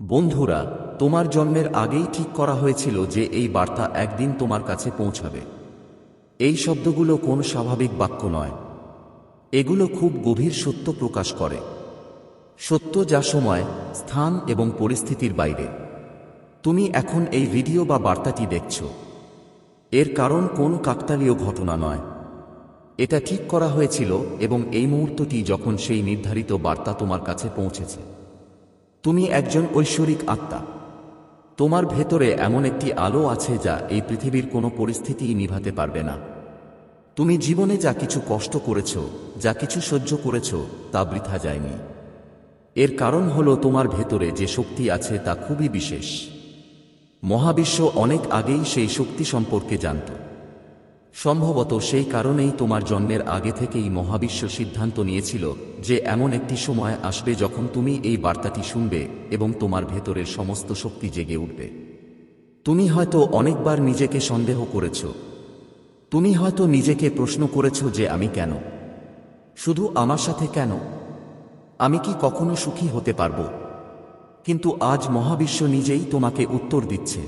বন্ধুরা, তোমার জন্মের আগেই ঠিক করা হয়েছিল যে এই বার্তা একদিন তোমার কাছে পৌঁছাবে। এই শব্দগুলো কোন স্বাভাবিক বাক্য নয়। এগুলো খুব গভীর সত্য প্রকাশ করে। সত্য যা সময়, স্থান এবং পরিস্থিতির বাইরে। তুমি এখন এই ভিডিও বা বার্তাটি দেখছ। এর কারণ কোন কাকতালীয় ঘটনা নয়। এটা ঠিক করা হয়েছিল এবং এই মুহূর্তটি যখন সেই নির্ধারিত বার্তা তোমার কাছে পৌঁছেছে। তুমি একজন ঐশ্বরিক আত্মা। তোমার ভেতরে এমন একটি আলো আছে যা এই পৃথিবীর কোনো পরিস্থিতিই নিভাতে পারবে না। তুমি জীবনে যা কিছু কষ্ট করেছ, যা কিছু সহ্য করেছ, তা বৃথা যায়নি। এর কারণ হল তোমার ভেতরে যে শক্তি আছে তা খুবই বিশেষ। মহাবিশ্ব অনেক আগেই সেই শক্তি সম্পর্কে জানত। সম্ভবত সেই কারণেই তোমার জন্মের আগে থেকেই মহাবিশ্ব সিদ্ধান্ত নিয়েছিল যে এমন একটি সময় আসবে যখন তুমি এই বার্তাটি শুনবে এবং তোমার ভেতরের সমস্ত শক্তি জেগে উঠবে। তুমি হয়তো অনেকবার নিজেকে সন্দেহ করেছ। তুমি হয়তো নিজেকে প্রশ্ন করেছ যে আমি কেন? শুধু আমার সাথে কেন? আমি কি কখনো সুখী হতে পারব? কিন্তু আজ মহাবিশ্ব নিজেই তোমাকে উত্তর দিচ্ছে।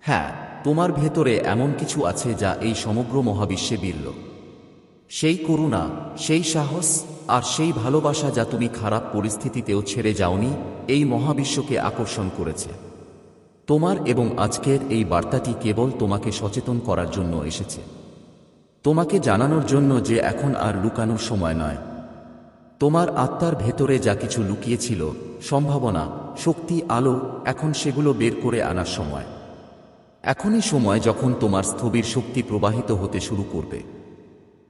হ্যাঁ তোমার ভেতরে এমন কিছু আছে যা এই সমগ্র মহাবিশ্বে বিরল। সেই করুণা, সেই সাহস আর সেই ভালোবাসা যা তুমি খারাপ পরিস্থিতিতেও ছেড়ে যাওনি, এই মহাবিশ্বকে আকর্ষণ করেছে। তোমার এবং আজকের এই বার্তাটি কেবল তোমাকে সচেতন করার জন্য এসেছে। তোমাকে জানানোর জন্য যে এখন আর লুকানোর সময় নয়। তোমার আত্মার ভেতরে যা কিছু লুকিয়েছিল, সম্ভাবনা, শক্তি, আলো, এখন সেগুলো বের করে আনার সময়। এখনই সময় যখন তোমার স্থবির শক্তি প্রবাহিত হতে শুরু করবে।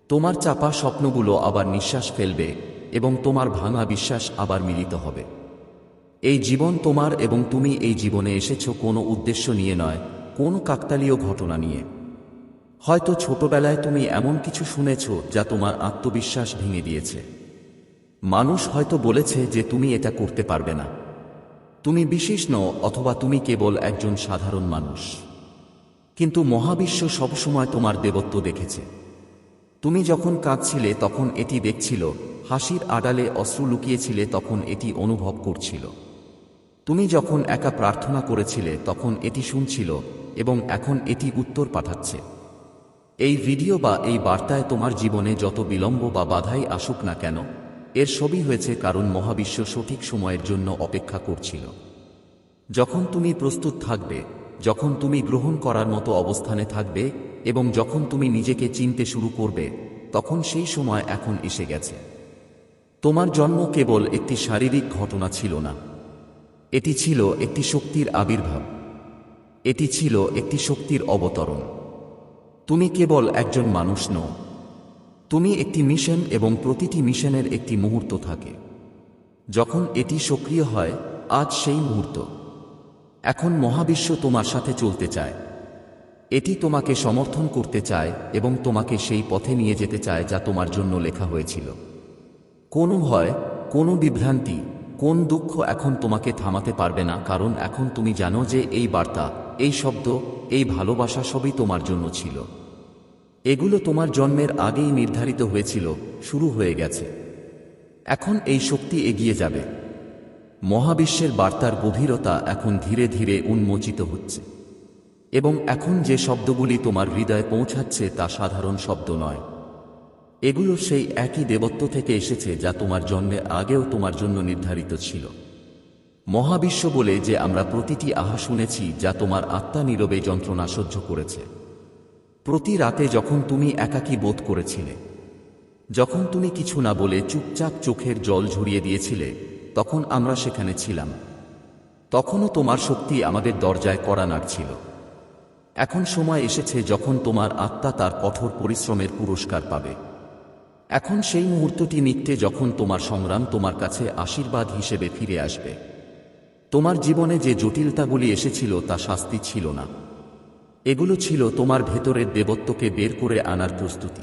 তোমার চাপা স্বপ্নগুলো আবার নিঃশ্বাস ফেলবে এবং তোমার ভাঙা বিশ্বাস আবার মিলিত হবে। এই জীবন তোমার এবং তুমি এই জীবনে এসেছ কোনো উদ্দেশ্য নিয়ে নয়, কোনো কাকতালীয় ঘটনা নিয়ে। হয়তো ছোটবেলায় তুমি এমন কিছু শুনেছ যা তোমার আত্মবিশ্বাস ভেঙে দিয়েছে। মানুষ হয়তো বলেছে যে তুমি এটা করতে পারবে না। তুমি বিশেষ নও অথবা তুমি কেবল একজন সাধারণ মানুষ। কিন্তু মহাবিশ্ব সবসময় তোমার দেবত্ব দেখেছে। তুমি যখন কাঁদছিলে, তখন এটি দেখছিল, হাসির আড়ালে অশ্রু লুকিয়েছিলে, তখন এটি অনুভব করছিল। তুমি যখন একা প্রার্থনা করেছিলে, তখন এটি শুনছিল এবং এখন এটি উত্তর পাঠাচ্ছে। এই ভিডিও বা এই বার্তায় তোমার জীবনে যত বিলম্ব বা বাধাই আসুক না কেন, এর সবই হয়েছে কারণ মহাবিশ্ব সঠিক সময়ের জন্য অপেক্ষা করছিল। যখন তুমি প্রস্তুত থাকবে যখন তুমি গ্রহণ করার মতো অবস্থানে থাকবে এবং যখন তুমি নিজেকে চিনতে শুরু করবে, তখন সেই সময় এখন এসে গেছে। তোমার জন্ম কেবল একটি শারীরিক ঘটনা ছিল না। এটি ছিল একটি শক্তির আবির্ভাব। এটি ছিল একটি শক্তির অবতরণ। তুমি কেবল একজন মানুষ নও। তুমি একটি মিশন এবং প্রতিটি মিশনের একটি মুহূর্ত থাকে। যখন এটি সক্রিয় হয়, আজ সেই মুহূর্ত। এখন মহাবিশ্ব তোমার সাথে চলতে চায়। এটি তোমাকে সমর্থন করতে চায় এবং তোমাকে সেই পথে নিয়ে যেতে চায় যা তোমার জন্য লেখা হয়েছিল। কোনো ভয়, কোনো বিভ্রান্তি, কোন দুঃখ এখন তোমাকে থামাতে পারবে না, কারণ এখন তুমি জানো যে এই বার্তা, এই শব্দ, এই ভালোবাসা সবই তোমার জন্য ছিল। এগুলো তোমার জন্মের আগেই নির্ধারিত হয়েছিল, শুরু হয়ে গেছে। এখন এই শক্তি এগিয়ে যাবে। মহাবিশ্বের বার্তার গভীরতা এখন ধীরে ধীরে উন্মোচিত হচ্ছে। এবং এখন যে শব্দগুলি তোমার হৃদয়ে পৌঁছাচ্ছে তা সাধারণ শব্দ নয়। এগুলো সেই একই দেবত্ব থেকে এসেছে যা তোমার জন্মের আগেও তোমার জন্য নির্ধারিত ছিল। মহাবিশ্ব বলে যে আমরা প্রতিটি আহা শুনেছি যা তোমার আত্মা নীরবে যন্ত্রণা সহ্য করেছে। প্রতি রাতে যখন তুমি একাকী বোধ করেছিলে, যখন তুমি কিছু না বলে চুপচাপ চোখের জল ঝরিয়ে দিয়েছিলে তখন আমরা সেখানে ছিলাম। তখনও তোমার শক্তি আমাদের দরজায় কড়া নাড়ছিল। এখন সময় এসেছে যখন তোমার আত্মা তার কঠোর পরিশ্রমের পুরস্কার পাবে। এখন সেই মুহূর্তটি মিটতে যখন তোমার সংগ্রাম তোমার কাছে আশীর্বাদ হিসেবে ফিরে আসবে। তোমার জীবনে যে জটিলতাগুলি এসেছিল তা শাস্তি ছিল না। এগুলো ছিল তোমার ভেতরের দেবত্বকে বের করে আনার প্রস্তুতি।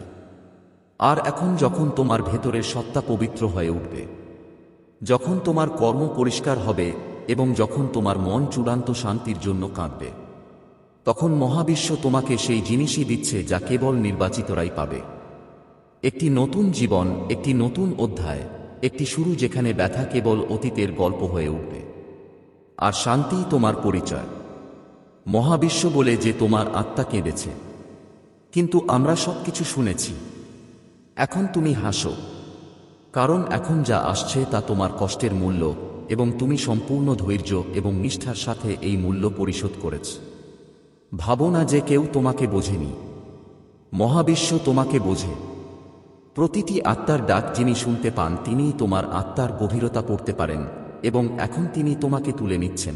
আর এখন যখন তোমার ভেতরের সত্তা পবিত্র হয়ে উঠবে যখন তোমার কর্ম পরিষ্কার হবে এবং যখন তোমার মন চূড়ান্ত শান্তির জন্য কাঁদবে। তখন মহাবিশ্ব তোমাকে সেই জিনিসই দিচ্ছে যা কেবল নির্বাচিতরাই পাবে। একটি নতুন জীবন, একটি নতুন অধ্যায়, একটি শুরু যেখানে ব্যথা কেবল অতীতের গল্প হয়ে উঠবে। আর শান্তিই তোমার পরিচয়। মহাবিশ্ব বলে যে তোমার আত্মা কেঁদেছে। কিন্তু আমরা সব কিছু শুনেছি। এখন তুমি হাসো। কারণ এখন যা আসছে তা তোমার কষ্টের মূল্য, এবং তুমি সম্পূর্ণ ধৈর্য এবং নিষ্ঠার সাথে এই মূল্য পরিশোধ করেছ। ভাবো না যে কেউ তোমাকে বোঝেনি। মহাবিশ্ব তোমাকে বোঝে। প্রতিটি আত্মার ডাক যিনি শুনতে পান, তিনিই তোমার আত্মার গভীরতা পড়তে পারেন, এবং এখন তিনি তোমাকে তুলে নিচ্ছেন।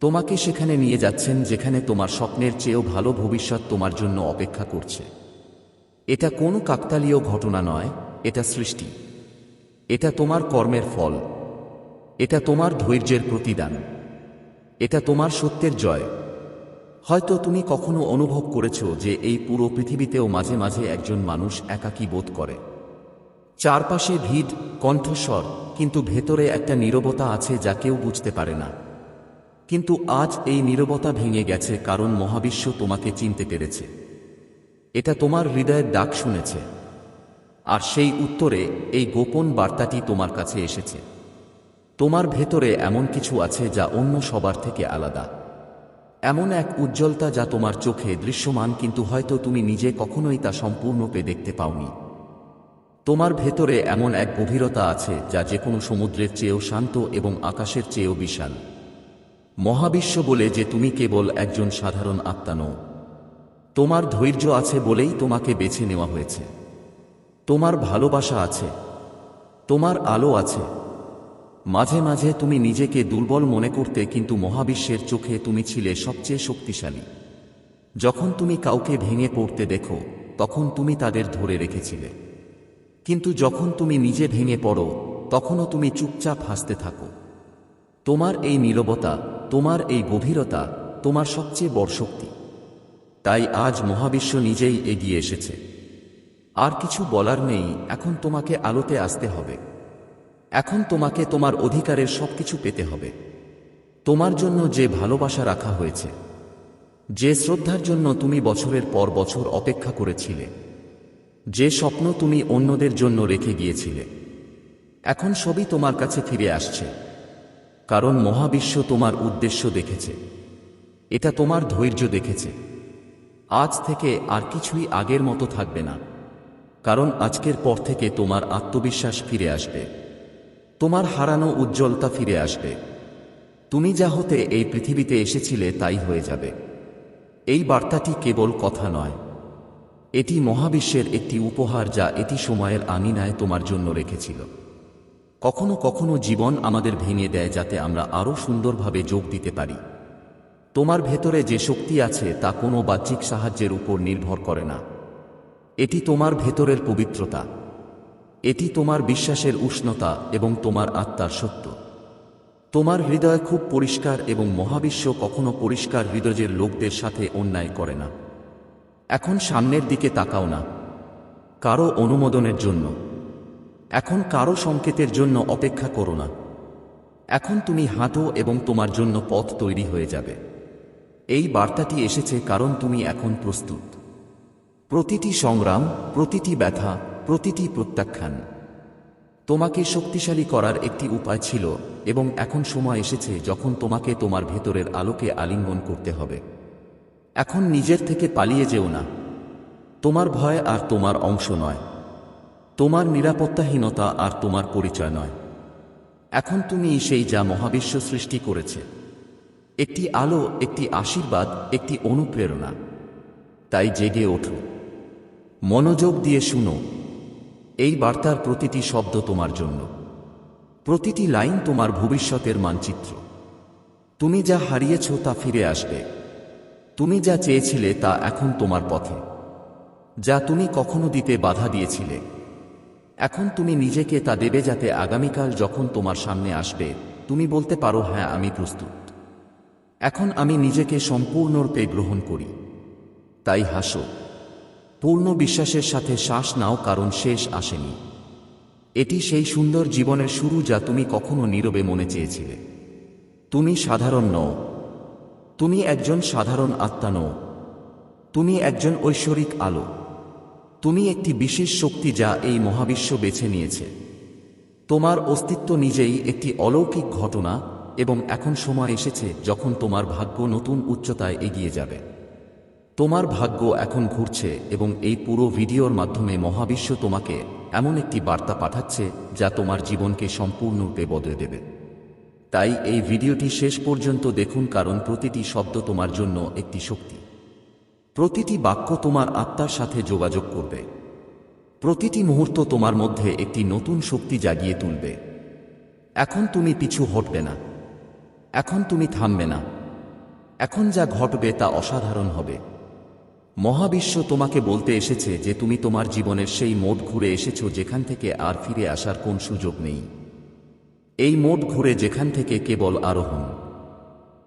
তোমাকে সেখানে নিয়ে যাচ্ছেন যেখানে তোমার স্বপ্নের চেয়েও ভালো ভবিষ্যৎ তোমার জন্য অপেক্ষা করছে। এটা কোনো কাকতালীয় ঘটনা নয় এটা সৃষ্টি। এটা তোমার কর্মের ফল। এটা তোমার ধৈর্যের প্রতিদান। এটা তোমার সত্যের জয়। হয়তো তুমি কখনো অনুভব করেছ যে এই পুরো পৃথিবীতেও মাঝে মাঝে একজন মানুষ একাকী বোধ করে। চারপাশে ভিড়, কণ্ঠস্বর, কিন্তু ভেতরে একটা নীরবতা আছে যা কেউ বুঝতে পারে না। কিন্তু আজ এই নীরবতা ভেঙে গেছে কারণ মহাবিশ্ব তোমাকে চিনতে পেরেছে। এটা তোমার হৃদয়ের ডাক শুনেছে। আর সেই উত্তরে এই গোপন বার্তাটি তোমার কাছে এসেছে। তোমার ভেতরে এমন কিছু আছে যা অন্য সবার থেকে আলাদা। এমন এক উজ্জ্বলতা যা তোমার চোখে দৃশ্যমান, কিন্তু হয়তো তুমি নিজে কখনোই তা সম্পূর্ণরূপে দেখতে পাওনি। তোমার ভেতরে এমন এক গভীরতা আছে যা যে কোনো সমুদ্রের চেয়েও শান্ত এবং আকাশের চেয়েও বিশাল। মহাবিশ্ব বলে যে তুমি কেবল একজন সাধারণ আত্মা নও। তোমার ধৈর্য আছে বলেই তোমাকে বেছে নেওয়া হয়েছে। তোমার ভালোবাসা আছে, তোমার আলো আছে। মাঝে মাঝে তুমি নিজেকে দুর্বল মনে করতে কিন্তু মহাবিশ্বের চোখে তুমি ছিলে সবচেয়ে শক্তিশালী। যখন তুমি কাউকে ভেঙে পড়তে দেখো, তখন তুমি তাদের ধরে রেখেছিলে। কিন্তু যখন তুমি নিজে ভেঙে পড়ো, তখনও তুমি চুপচাপ হাসতে থাকো। তোমার এই নীরবতা, তোমার এই গভীরতা, তোমার সবচেয়ে বড় শক্তি। তাই আজ মহাবিশ্ব নিজেই এগিয়ে এসেছে। আর কিছু বলার নেই, এখন তোমাকে আলোতে আসতে হবে। এখন তোমাকে তোমার অধিকারের সবকিছু পেতে হবে। তোমার জন্য যে ভালোবাসা রাখা হয়েছে, যে শ্রদ্ধার জন্য তুমি বছরের পর বছর অপেক্ষা করেছিলে, যে স্বপ্ন তুমি অন্যদের জন্য রেখে গিয়েছিলে, এখন সবই তোমার কাছে ফিরে আসছে। কারণ মহাবিশ্ব তোমার উদ্দেশ্য দেখেছে। এটা তোমার ধৈর্য দেখেছে। আজ থেকে আর কিছুই আগের মতো থাকবে না। কারণ আজকের পর থেকে তোমার আত্মবিশ্বাস ফিরে আসবে। তোমার হারানো উজ্জ্বলতা ফিরে আসবে। তুমি যা হতে এই পৃথিবীতে এসেছিলে তাই হয়ে যাবে। এই বার্তাটি কেবল কথা নয়। এটি মহাবিশ্বের একটি উপহার যা এটি সময়ের আঙিনায় তোমার জন্য রেখেছিল। কখনো কখনো জীবন আমাদের ভেঙে দেয় যাতে আমরা আরও সুন্দরভাবে যোগ দিতে পারি। তোমার ভেতরে যে শক্তি আছে তা কোনো বাহ্যিক সাহায্যের উপর নির্ভর করে না। এটি তোমার ভেতরের পবিত্রতা। এটি তোমার বিশ্বাসের উষ্ণতা এবং তোমার আত্মার সত্য। তোমার হৃদয় খুব পরিষ্কার এবং মহাবিশ্ব কখনো পরিষ্কার হৃদয়ের লোকদের সাথে অন্যায় করে না। এখন সামনের দিকে তাকাও না। কারও অনুমোদনের জন্য। এখন কারও সংকেতের জন্য অপেক্ষা করো না। এখন তুমি হাঁটো এবং তোমার জন্য পথ তৈরি হয়ে যাবে। এই বার্তাটি এসেছে কারণ তুমি এখন প্রস্তুত। প্রতিটি সংগ্রাম, প্রতিটি ব্যথা, প্রতিটি প্রত্যাখ্যান। তোমাকে শক্তিশালী করার একটি উপায় ছিল এবং এখন সময় এসেছে যখন তোমাকে তোমার ভেতরের আলোকে আলিঙ্গন করতে হবে। এখন নিজের থেকে পালিয়ে যেও না। তোমার ভয় আর তোমার অংশ নয়। তোমার নিরাপত্তাহীনতা আর তোমার পরিচয় নয়। এখন তুমি সেই যা মহাবিশ্ব সৃষ্টি করেছে। একটি আলো, একটি আশীর্বাদ, একটি অনুপ্রেরণা। তাই জেগে ওঠো। মনোযোগ দিয়ে শুনো। এই বার্তার প্রতিটি শব্দ তোমার জন্য। প্রতিটি লাইন তোমার ভবিষ্যতের মানচিত্র। তুমি যা হারিয়েছ তা ফিরে আসবে। তুমি যা চেয়েছিলে তা এখন তোমার পথে। যা তুমি কখনো দিতে বাধা দিয়েছিলে। এখন তুমি নিজেকে তা দেবে যাতে আগামীকাল যখন তোমার সামনে আসবে, তুমি বলতে পারো হ্যাঁ আমি প্রস্তুত। এখন আমি নিজেকে সম্পূর্ণরূপে গ্রহণ করি। তাই হাসো। পূর্ণ বিশ্বাসের সাথে শ্বাস নাও, কারণ শেষ আসেনি। এটি সেই সুন্দর জীবনের শুরু যা তুমি কখনো নীরবে মনে চেয়েছিলে। তুমি সাধারণ নও। তুমি একজন সাধারণ আত্মা নও। তুমি একজন ঐশ্বরিক আলো। তুমি একটি বিশেষ শক্তি যা এই মহাবিশ্ব বেছে নিয়েছে। তোমার অস্তিত্ব নিজেই একটি অলৌকিক ঘটনা এবং এখন সময় এসেছে যখন তোমার ভাগ্য নতুন উচ্চতায় এগিয়ে যাবে। তোমার ভাগ্য এখন ঘুরছে এবং এই পুরো ভিডিওর মাধ্যমে মহাবিশ্ব তোমাকে এমন একটি বার্তা পাঠাচ্ছে যা তোমার জীবনকে সম্পূর্ণরূপে বদলে দেবে। তাই এই ভিডিওটি শেষ পর্যন্ত দেখুন কারণ প্রতিটি শব্দ তোমার জন্য একটি শক্তি। প্রতিটি বাক্য তোমার আত্মার সাথে যোগাযোগ করবে। প্রতিটি মুহূর্ত তোমার মধ্যে একটি নতুন শক্তি জাগিয়ে তুলবে। এখন তুমি পিছু হটবে না। এখন তুমি থামবে না। এখন যা ঘটবে তা অসাধারণ হবে। মহাবিশ্ব তোমাকে বলতে এসেছে যে তুমি তোমার জীবনের সেই মোড ঘুরে এসেছ যেখান থেকে আর ফিরে আসার কোন সুযোগ নেই। এই মোড ঘুরে যেখান থেকে কেবল আরোহণ।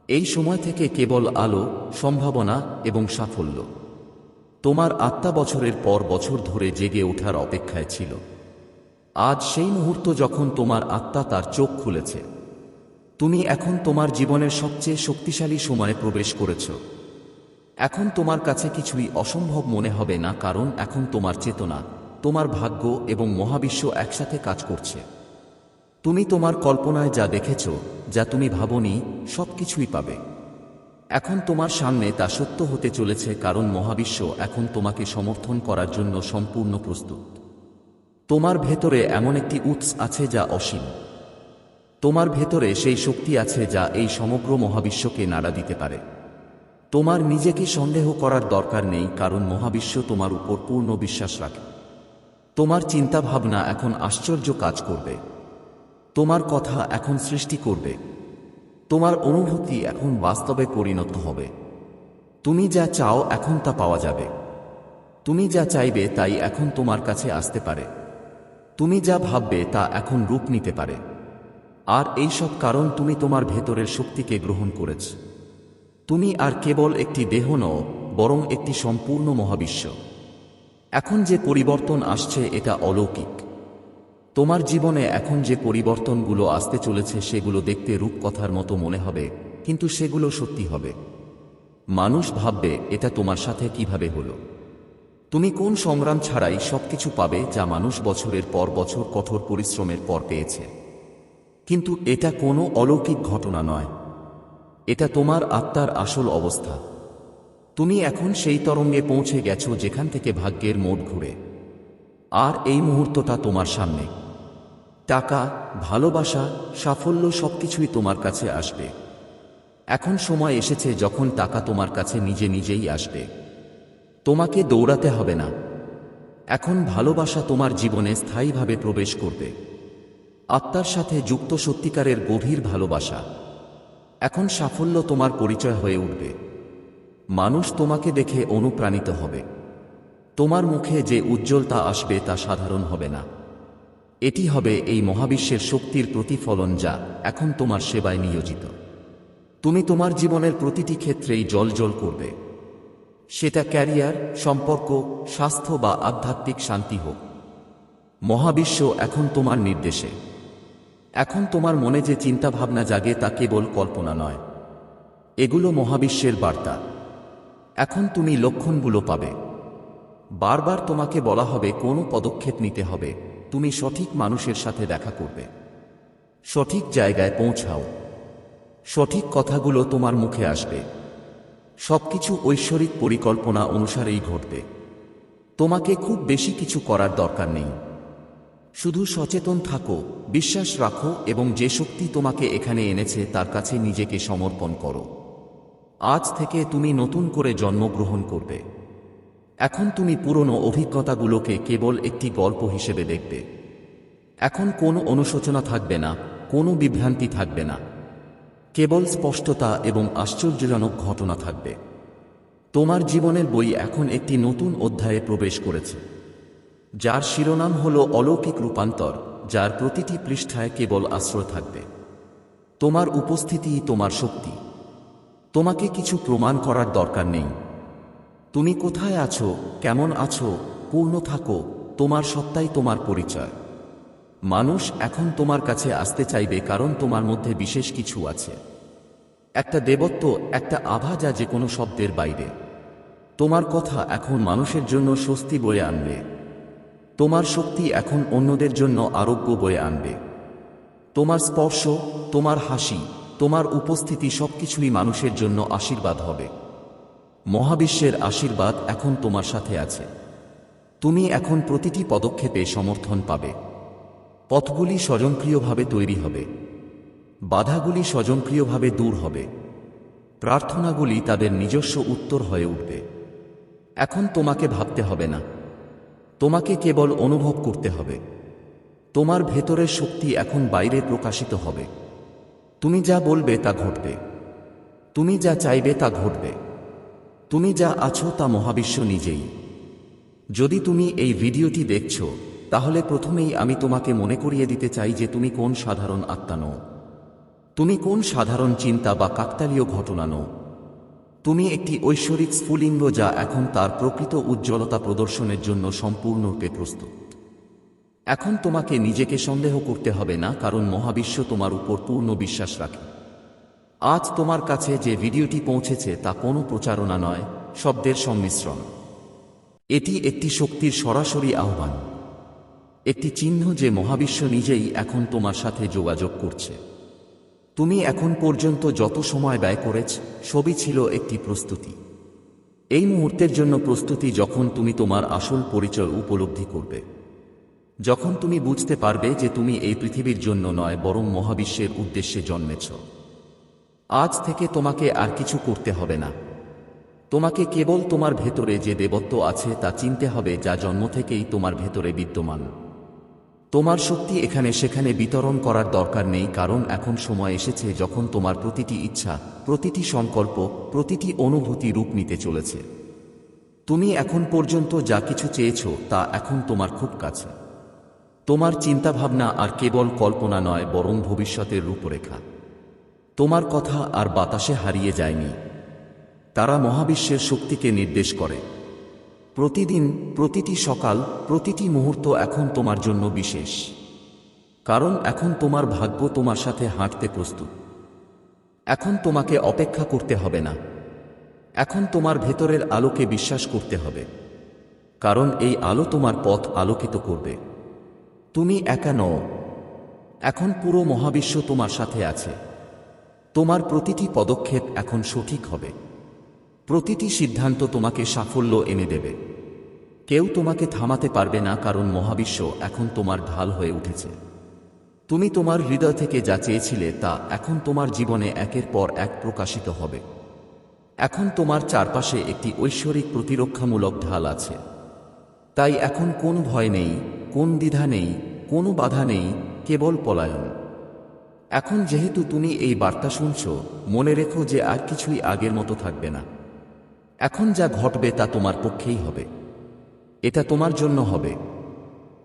এই সময় থেকে কেবল আলো, সম্ভাবনা এবং সাফল্য। তোমার আত্মা বছরের পর বছর ধরে জেগে ওঠার অপেক্ষায় ছিল। আজ সেই মুহূর্ত যখন তোমার আত্মা তার চোখ খুলেছে। তুমি এখন তোমার জীবনের সবচেয়ে শক্তিশালী সময়ে প্রবেশ করেছ। এখন তোমার কাছে কিছুই অসম্ভব মনে হবে না, কারণ এখন তোমার চেতনা, তোমার ভাগ্য এবং মহাবিশ্ব একসাথে কাজ করছে। তুমি তোমার কল্পনায় যা দেখেছ, যা তুমি ভাবনি সব কিছুই পাবে। এখন তোমার সামনে তা সত্য হতে চলেছে, কারণ মহাবিশ্ব এখন তোমাকে সমর্থন করার জন্য সম্পূর্ণ প্রস্তুত। তোমার ভেতরে এমন একটি উৎস আছে যা অসীম। তোমার ভেতরে সেই শক্তি আছে যা এই সমগ্র মহাবিশ্বকে নাড়া দিতে পারে। তোমার নিজেকে সন্দেহ করার দরকার নেই, কারণ মহাবিশ্ব তোমার উপর পূর্ণ বিশ্বাস রাখে। তোমার চিন্তাভাবনা এখন আশ্চর্য কাজ করবে। তোমার কথা এখন সৃষ্টি করবে। তোমার অনুভূতি এখন বাস্তবে পরিণত হবে। তুমি যা চাও এখন তা পাওয়া যাবে। তুমি যা চাইবে তাই এখন তোমার কাছে আসতে পারে। তুমি যা ভাববে তা এখন রূপ নিতে পারে। আর এই সব কারণ তুমি তোমার ভেতরের শক্তিকে গ্রহণ করেছ। তুমি আর কেবল একটি দেহ নও, বরং একটি সম্পূর্ণ মহাবিশ্ব। এখন যে পরিবর্তন আসছে, এটা অলৌকিক। তোমার জীবনে এখন যে পরিবর্তনগুলো আসতে চলেছে, সেগুলো দেখতে রূপকথার মতো মনে হবে, কিন্তু সেগুলো সত্যি হবে। মানুষ ভাববে, এটা তোমার সাথে কীভাবে হলো? তুমি কোন সংগ্রাম ছাড়াই সবকিছু পাবে, যা মানুষ বছরের পর বছর কঠোর পরিশ্রমের পর পেয়েছে? কিন্তু এটা কোনো অলৌকিক ঘটনা নয়। এটা তোমার আত্মার আসল অবস্থা। তুমি এখন সেই তরঙ্গে পৌঁছে গেছো যেখান থেকে ভাগ্যের মোট ঘুরে। আর এই মুহূর্তটা তোমার সামনে। টাকা, ভালোবাসা, সাফল্য সবকিছুই তোমার কাছে আসবে। এখন সময় এসেছে যখন টাকা তোমার কাছে নিজে নিজেই আসবে। তোমাকে দৌড়াতে হবে না। এখন ভালোবাসা তোমার জীবনে স্থায়ীভাবে প্রবেশ করবে। আত্মার সাথে যুক্ত সত্যিকারের গভীর ভালোবাসা। এখন সাফল্য তোমার পরিচয় হয়ে উঠবে। মানুষ তোমাকে দেখে অনুপ্রাণিত হবে। তোমার মুখে যে উজ্জ্বলতা আসবে তা সাধারণ হবে না। এটি হবে এই মহাবিশ্বের শক্তির প্রতিফলন যা এখন তোমার সেবায় নিয়োজিত। তুমি তোমার জীবনের প্রতিটি ক্ষেত্রেই জল জল করবে। সেটা ক্যারিয়ার, সম্পর্ক, স্বাস্থ্য বা আধ্যাত্মিক শান্তি হোক। মহাবিশ্ব এখন তোমার নির্দেশে। এখন তোমার মনে যে চিন্তাভাবনা জাগে তা কেবল কল্পনা নয়। এগুলো মহাবিশ্বের বার্তা। এখন তুমি লক্ষণগুলো পাবে। বারবার তোমাকে বলা হবে, কোনো পদক্ষেপ নিতে হবে। তুমি সঠিক মানুষের সাথে দেখা করবে। সঠিক জায়গায় পৌঁছাও। সঠিক কথাগুলো তোমার মুখে আসবে। সবকিছু ঐশ্বরিক পরিকল্পনা অনুসারেই ঘটবে। তোমাকে খুব বেশি কিছু করার দরকার নেই। শুধু সচেতন থাকো, বিশ্বাস রাখো এবং যে শক্তি তোমাকে এখানে এনেছে তার কাছে নিজেকে সমর্পণ করো। আজ থেকে তুমি নতুন করে জন্মগ্রহণ করবে। এখন তুমি পুরনো অভিজ্ঞতাগুলোকে কেবল একটি গল্প হিসেবে দেখবে। এখন কোনো অনুশোচনা থাকবে না, কোনো বিভ্রান্তি থাকবে না। কেবল স্পষ্টতা এবং আশ্চর্যজনক ঘটনা থাকবে। তোমার জীবনের বই এখন একটি নতুন অধ্যায়ে প্রবেশ করেছে। যার শিরোনাম হল অলৌকিক রূপান্তর, যার প্রতিটি পৃষ্ঠায় কেবল আশ্রয় থাকবে। তোমার উপস্থিতি তোমার শক্তি। তোমাকে কিছু প্রমাণ করার দরকার নেই। তুমি কোথায় আছো, কেমন আছো, পূর্ণ থাকো, তোমার সত্তাই তোমার পরিচয়। মানুষ এখন তোমার কাছে আসতে চাইবে কারণ তোমার মধ্যে বিশেষ কিছু আছে। একটা দেবত্ব, একটা আভা যা যে কোনো শব্দের বাইরে। তোমার কথা এখন মানুষের জন্য স্বস্তি বয়ে আনবে। তোমার শক্তি এখন অন্যদের জন্য আরোগ্য বয়ে আনবে। তোমার স্পর্শ, তোমার হাসি, তোমার উপস্থিতি সবকিছুই মানুষের জন্য আশীর্বাদ হবে। মহাবিশ্বের আশীর্বাদ এখন তোমার সাথে আছে। তুমি এখন প্রতিটি পদক্ষেপে সমর্থন পাবে। পথগুলি স্বয়ংক্রিয়ভাবে তৈরি হবে। বাধাগুলি স্বয়ংক্রিয়ভাবে দূর হবে। প্রার্থনাগুলি তাদের নিজস্ব উত্তর হয়ে উঠবে। এখন তোমাকে ভাবতে হবে না। তোমাকে কেবল অনুভব করতে হবে। তোমার ভেতরের শক্তি এখন বাইরে প্রকাশিত হবে। তুমি যা বলবে তা ঘটবে। তুমি যা চাইবে তা ঘটবে। তুমি যা আছো তা মহাবিশ্ব নিজেই। যদি তুমি এই ভিডিওটি দেখছ, তাহলে প্রথমেই আমি তোমাকে মনে করিয়ে দিতে চাই যে তুমি কোন সাধারণ আত্মা নও। তুমি কোন সাধারণ চিন্তা বা কাকতালীয় ঘটনা নও। তুমি একটি ঐশ্বরিক স্ফুলিঙ্গ যা এখন তার প্রকৃত উজ্জ্বলতা প্রদর্শনের জন্য সম্পূর্ণরূপে প্রস্তুত। এখন তোমাকে নিজেকে সন্দেহ করতে হবে না, কারণ মহাবিশ্ব তোমার উপর পূর্ণ বিশ্বাস রাখে। আজ তোমার কাছে যে ভিডিওটি পৌঁছেছে তা কোনো প্রচারণা নয়, শব্দের সংমিশ্রণ। এটি একটি শক্তির সরাসরি আহ্বান। একটি চিহ্ন যে মহাবিশ্ব নিজেই এখন তোমার সাথে যোগাযোগ করছে। তুমি এখন পর্যন্ত যত সময় ব্যয় করেছ, সবই ছিল একটি প্রস্তুতি। এই মুহূর্তের জন্য প্রস্তুতি যখন তুমি তোমার আসল পরিচয় উপলব্ধি করবে। যখন তুমি বুঝতে পারবে যে তুমি এই পৃথিবীর জন্য নয়, বরং মহাবিশ্বের উদ্দেশ্যে জন্মেছ। আজ থেকে তোমাকে আর কিছু করতে হবে না। তোমাকে কেবল তোমার ভেতরে যে দেবত্ব আছে তা চিনতে হবে, যা জন্ম থেকেই তোমার ভেতরে বিদ্যমান। তোমার শক্তি এখানে সেখানে বিতরণ করার দরকার নেই কারণ এখন সময় এসেছে যখন তোমার প্রতিটি ইচ্ছা, প্রতিটি সংকল্প, প্রতিটি অনুভূতি রূপ নিতে চলেছে। তুমি এখন পর্যন্ত যা কিছু চেয়েছ তা এখন তোমার খুব কাছে। তোমার চিন্তাভাবনা আর কেবল কল্পনা নয়, বরং ভবিষ্যতের রূপরেখা। তোমার কথা আর বাতাসে হারিয়ে যায়নি। তারা মহাবিশ্বের শক্তিকে নির্দেশ করে। প্রতিদিন প্রতিটি সকাল, প্রতিটি মুহূর্ত এখন তোমার জন্য বিশেষ। কারণ এখন তোমার ভাগ্য তোমার সাথে হাঁটতে প্রস্তুত। এখন তোমাকে অপেক্ষা করতে হবে না। এখন তোমার ভেতরের আলোকে বিশ্বাস করতে হবে। কারণ এই আলো তোমার পথ আলোকিত করবে। তুমি একা নও। এখন পুরো মহাবিশ্ব তোমার সাথে আছে। তোমার প্রতিটি পদক্ষেপ এখন সঠিক হবে। প্রতিটি সিদ্ধান্ত তোমাকে সাফল্য এনে দেবে। কেউ তোমাকে থামাতে পারবে না কারণ মহাবিশ্ব এখন তোমার ঢাল হয়ে উঠেছে। তুমি তোমার হৃদয় থেকে যা চেয়েছিলে তা এখন তোমার জীবনে একের পর এক প্রকাশিত হবে। এখন তোমার চারপাশে একটি ঐশ্বরিক প্রতিরক্ষামূলক ঢাল আছে। তাই এখন কোন ভয় নেই, কোন দ্বিধা নেই, কোনো বাধা নেই, কেবল পলায়ন। এখন যেহেতু তুমি এই বার্তা শুনছ, মনে রেখো যে আর কিছুই আগের মতো থাকবে না। এখন যা ঘটবে তা তোমার পক্ষেই হবে। এটা তোমার জন্য হবে।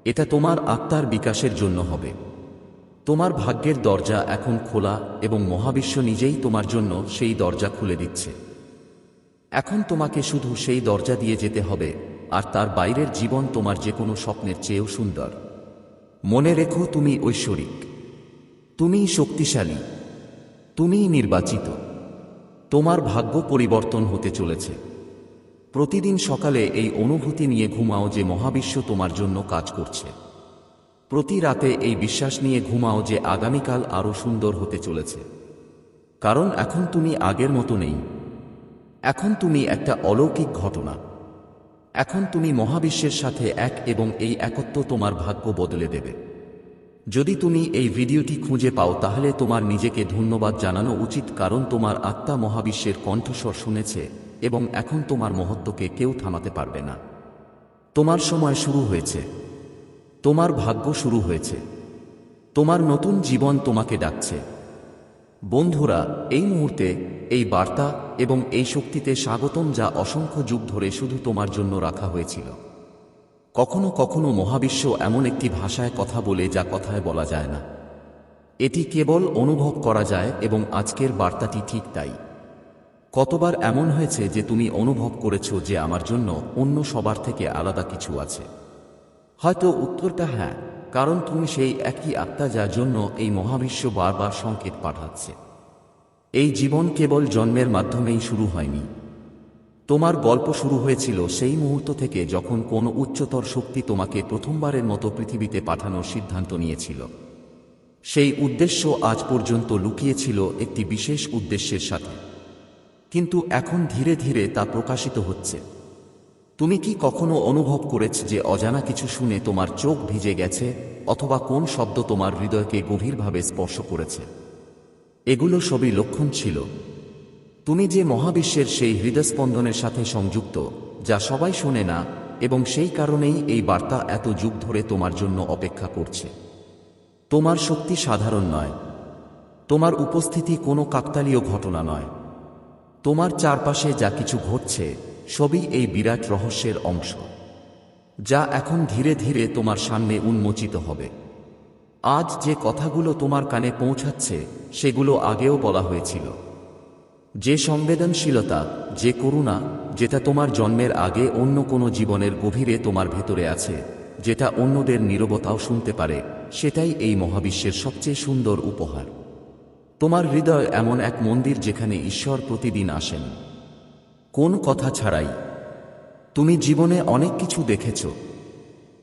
এটা তোমার আত্মার বিকাশের জন্য হবে। তোমার ভাগ্যের দরজা এখন খোলা এবং মহাবিশ্ব নিজেই তোমার জন্য সেই দরজা খুলে দিচ্ছে। এখন তোমাকে শুধু সেই দরজা দিয়ে যেতে হবে, আর তার বাইরের জীবন তোমার যে কোনো স্বপ্নের চেয়েও সুন্দর। মনে রেখো, তুমি ঐশ্বরিক। তুমিই শক্তিশালী। তুমিই নির্বাচিত। তোমার ভাগ্য পরিবর্তন হতে চলেছে। প্রতিদিন সকালে এই অনুভূতি নিয়ে ঘুমাও যে মহাবিশ্ব তোমার জন্য কাজ করছে। প্রতি রাতে এই বিশ্বাস নিয়ে ঘুমাও যে আগামীকাল আরও সুন্দর হতে চলেছে। কারণ এখন তুমি আগের মতো নেই। এখন তুমি একটা অলৌকিক ঘটনা। এখন তুমি মহাবিশ্বের সাথে এক এবং এই একত্ব তোমার ভাগ্য বদলে দেবে। যদি তুমি এই ভিডিওটি খুঁজে পাও, তাহলে তোমার নিজেকে ধন্যবাদ জানানো উচিত, কারণ তোমার আত্মা মহাবিশ্বের কণ্ঠস্বর শুনেছে, এবং এখন তোমার মহত্বকে কেউ থামাতে পারবে না। তোমার সময় শুরু হয়েছে। তোমার ভাগ্য শুরু হয়েছে। তোমার নতুন জীবন তোমাকে ডাকছে। বন্ধুরা, এই মুহূর্তে এই বার্তা এবং এই শক্তিতে স্বাগতম, যা অসংখ্য যুগ ধরে শুধু তোমার জন্য রাখা হয়েছিল। কখনো কখনো মহাবিশ্ব এমন একটি ভাষায় কথা বলে যা কথায় বলা যায় না। এটি কেবল অনুভব করা যায় এবং আজকের বার্তাটি ঠিক তাই। কতবার এমন হয়েছে যে তুমি অনুভব করেছ যে আমার জন্য অন্য সবার থেকে আলাদা কিছু আছে? হয়তো উত্তরটা হ্যাঁ কারণ তুমি সেই একই আত্মা যার জন্য এই মহাবিশ্ব বারবার সংকেত পাঠাচ্ছে। এই জীবন কেবল জন্মের মাধ্যমেই শুরু হয়নি। তোমার গল্প শুরু হয়েছিল সেই মুহূর্ত থেকে যখন কোনো উচ্চতর শক্তি তোমাকে প্রথমবারের মতো পৃথিবীতে পাঠানোর সিদ্ধান্ত নিয়েছিল। সেই উদ্দেশ্য আজ পর্যন্ত লুকিয়েছিল একটি বিশেষ উদ্দেশ্যের সাথে। কিন্তু এখন ধীরে ধীরে তা প্রকাশিত হচ্ছে। তুমি কি কখনো অনুভব করেছ যে অজানা কিছু শুনে তোমার চোখ ভিজে গেছে অথবা কোন শব্দ তোমার হৃদয়কে গভীরভাবে স্পর্শ করেছে? এগুলো সবই লক্ষণ ছিল। তুমি যে মহাবিশ্বের সেই হৃদয়স্পন্দনের সাথে সংযুক্ত, যা সবাই শোনে না, এবং সেই কারণেই এই বার্তা এত যুগ ধরে তোমার জন্য অপেক্ষা করছে। তোমার শক্তি সাধারণ নয়। তোমার উপস্থিতি কোনো কাকতালীয় ঘটনা নয়। তোমার চারপাশে যা কিছু ঘটছে, সবই এই বিরাট রহস্যের অংশ, যা এখন ধীরে ধীরে তোমার সামনে উন্মোচিত হবে। আজ যে কথাগুলো তোমার কানে পৌঁছাচ্ছে, সেগুলো আগেও বলা হয়েছিল। যে সংবেদনশীলতা, যে করুণা, যেটা তোমার জন্মের আগে অন্য কোনো জীবনের গভীরে তোমার ভেতরে আছে, যেটা অন্যদের নীরবতাও শুনতে পারে, সেটাই এই মহাবিশ্বের সবচেয়ে সুন্দর উপহার। তোমার হৃদয় এমন এক মন্দির যেখানে ঈশ্বর প্রতিদিন আসেন। কোন কথা ছাড়াই? তুমি জীবনে অনেক কিছু দেখেছ।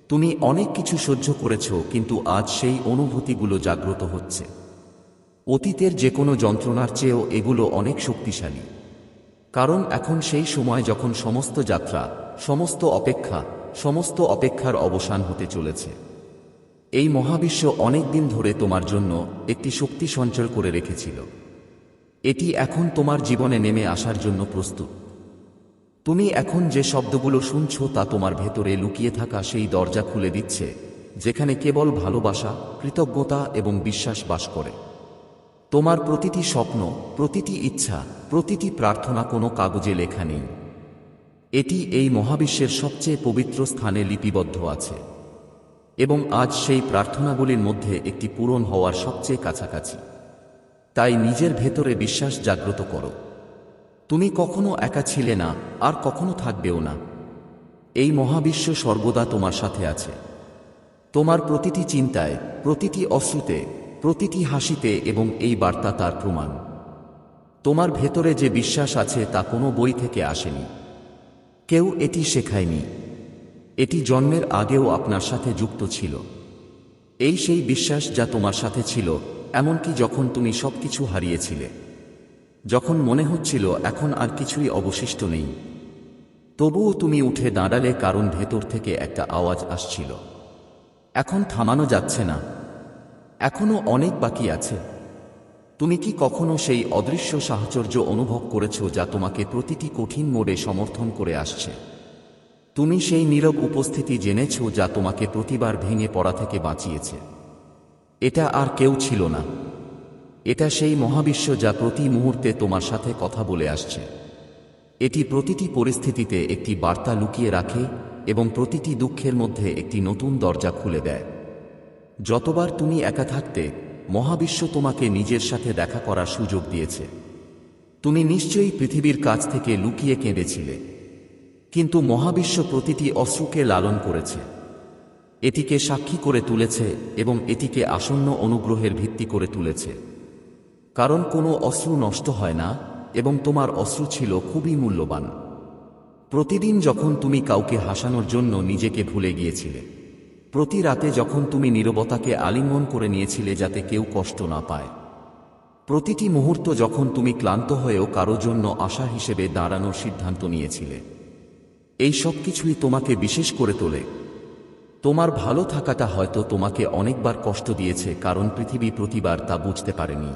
তুমি অনেক কিছু সহ্য করেছ, কিন্তু আজ সেই অনুভূতিগুলো জাগ্রত হচ্ছে। অতীতের যে কোনো যন্ত্রণার চেয়েও এগুলো অনেক শক্তিশালী। কারণ এখন সেই সময় যখন সমস্ত যাত্রা, সমস্ত অপেক্ষা, সমস্ত অপেক্ষার অবসান হতে চলেছে। এই মহাবিশ্ব অনেক দিন ধরে তোমার জন্য একটি শক্তি সঞ্চয় করে রেখেছিল। এটি এখন তোমার জীবনে নেমে আসার জন্য প্রস্তুত। তুমি এখন যে শব্দগুলো শুনছ তা তোমার ভেতরে লুকিয়ে থাকা সেই দরজা খুলে দিচ্ছে, যেখানে কেবল ভালোবাসা, কৃতজ্ঞতা এবং বিশ্বাস বাস করে। তোমার প্রতিটি স্বপ্ন, প্রতিটি ইচ্ছা, প্রতিটি প্রার্থনা কোনো কাগজে লেখা নেই। এটি এই মহাবিশ্বের সবচেয়ে পবিত্র স্থানে লিপিবদ্ধ আছে। এবং আজ সেই প্রার্থনাগুলির মধ্যে একটি পূরণ হওয়ার সবচেয়ে কাছাকাছি। তাই নিজের ভেতরে বিশ্বাস জাগ্রত করো। তুমি কখনো একা ছিলে না, আর কখনো থাকবেও না। এই মহাবিশ্ব সর্বদা তোমার সাথে আছে। তোমার প্রতিটি চিন্তায়, প্রতিটি অশ্রুতে প্রতিটি হাসিতে এবং এই বার্তা তার প্রমাণ। তোমার ভেতরে যে বিশ্বাস আছে তা কোনো বই থেকে আসেনি। কেউ এটি শেখায়নি। এটি জন্মের আগেও আপনার সাথে যুক্ত ছিল। এই সেই বিশ্বাস যা তোমার সাথে ছিল, এমনকি যখন তুমি সবকিছু হারিয়েছিলে। যখন মনে হচ্ছিল, এখন আর কিছুই অবশিষ্ট নেই। তবুও তুমি উঠে দাঁড়ালে কারণ ভেতর থেকে একটা আওয়াজ আসছিল। এখন থামানো যাচ্ছে না। এখনও অনেক বাকি আছে। তুমি কি কখনো সেই অদৃশ্য সাহচর্য অনুভব করেছ যা তোমাকে প্রতিটি কঠিন মোড়ে সমর্থন করে আসছে? তুমি সেই নীরব উপস্থিতি জেনেছ যা তোমাকে প্রতিবার ভেঙে পড়া থেকে বাঁচিয়েছে। এটা আর কেউ ছিল না। এটা সেই মহাবিশ্ব যা প্রতি মুহূর্তে তোমার সাথে কথা বলে আসছে। এটি প্রতিটি পরিস্থিতিতে একটি বার্তা লুকিয়ে রাখে এবং প্রতিটি দুঃখের মধ্যে একটি নতুন দরজা খুলে দেয়। যতবার তুমি একা থাকতে, মহাবিশ্ব তোমাকে নিজের সাথে দেখা করার সুযোগ দিয়েছে। তুমি নিশ্চয়ই পৃথিবীর কাছ থেকে লুকিয়ে কেঁদেছিলে। কিন্তু মহাবিশ্ব প্রতিটি অশ্রুকে লালন করেছে। এটিকে সাক্ষী করে তুলেছে এবং এটিকে আসন্ন অনুগ্রহের ভিত্তি করে তুলেছে। কারণ কোনো অশ্রু নষ্ট হয় না এবং তোমার অশ্রু ছিল খুবই মূল্যবান। প্রতিদিন যখন তুমি কাউকে হাসানোর জন্য নিজেকে ভুলে গিয়েছিলে প্রতি রাতে যখন তুমি নীরবতাকে আলিঙ্গন করে নিয়েছিলে যাতে কেউ কষ্ট না পায়। প্রতিটি মুহূর্ত যখন তুমি ক্লান্ত হয়েও কারও জন্য আশা হিসেবে দাঁড়ানোর সিদ্ধান্ত নিয়েছিলে। এই সব কিছুই তোমাকে বিশেষ করে তোলে। তোমার ভালো থাকাটা হয়তো তোমাকে অনেকবার কষ্ট দিয়েছে কারণ পৃথিবী প্রতিবার তা বুঝতে পারেনি।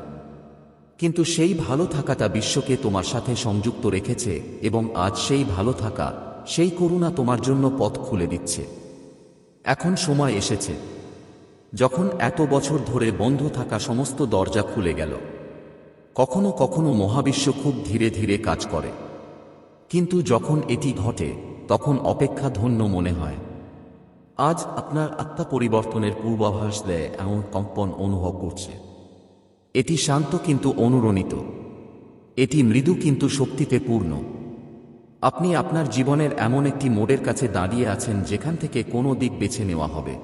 কিন্তু সেই ভালো থাকাটা বিশ্বকে তোমার সাথে সংযুক্ত রেখেছে এবং আজ সেই ভালো থাকা, সেই করুণা তোমার জন্য পথ খুলে দিচ্ছে। এখন সময় এসেছে। যখন এত বছর ধরে বন্ধ থাকা সমস্ত দরজা খুলে গেল। কখনো কখনো মহাবিশ্ব খুব ধীরে ধীরে কাজ করে। কিন্তু যখন এটি ঘটে, তখন অপেক্ষা ধন্য মনে হয়। আজ আপনার আত্মা পরিবর্তনের পূর্বাভাস দেয় এমন কম্পন অনুভব করছে। এটি শান্ত কিন্তু অনুরণিত। এটি মৃদু কিন্তু শক্তিতে পূর্ণ। আপনি আপনার জীবনের এমন একটি মোড়ের কাছে দাঁড়িয়ে আছেন যেখান থেকে কোনো দিক বেছে নেওয়া হবে।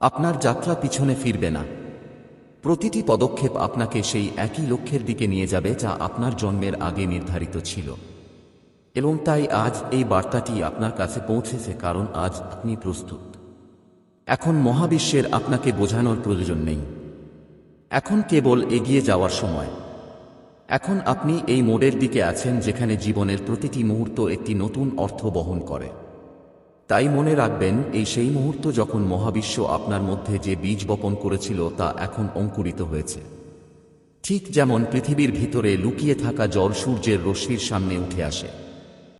আপনার যাত্রা পিছনে ফিরবে না। প্রতিটি পদক্ষেপ আপনাকে সেই একই লক্ষ্যের দিকে নিয়ে যাবে যা আপনার জন্মের আগে নির্ধারিত ছিল। এবং তাই আজ এই বার্তাটি আপনার কাছে পৌঁছেছে কারণ আজ আপনি প্রস্তুত। এখন মহাবিশ্বের আপনাকে বোঝানোর প্রয়োজন নেই। এখন কেবল এগিয়ে যাওয়ার সময়। এখন আপনি এই মোড়ের দিকে আছেন যেখানে জীবনের প্রতিটি মুহূর্ত একটি নতুন অর্থ বহন করে। তাই মনে রাখবেন, এই সেই মুহূর্ত যখন মহাবিশ্ব আপনার মধ্যে যে বীজ বপন করেছিল তা এখন অঙ্কুরিত হয়েছে। ঠিক যেমন পৃথিবীর ভিতরে লুকিয়ে থাকা জল সূর্যের রশ্মির সামনে উঠে আসে।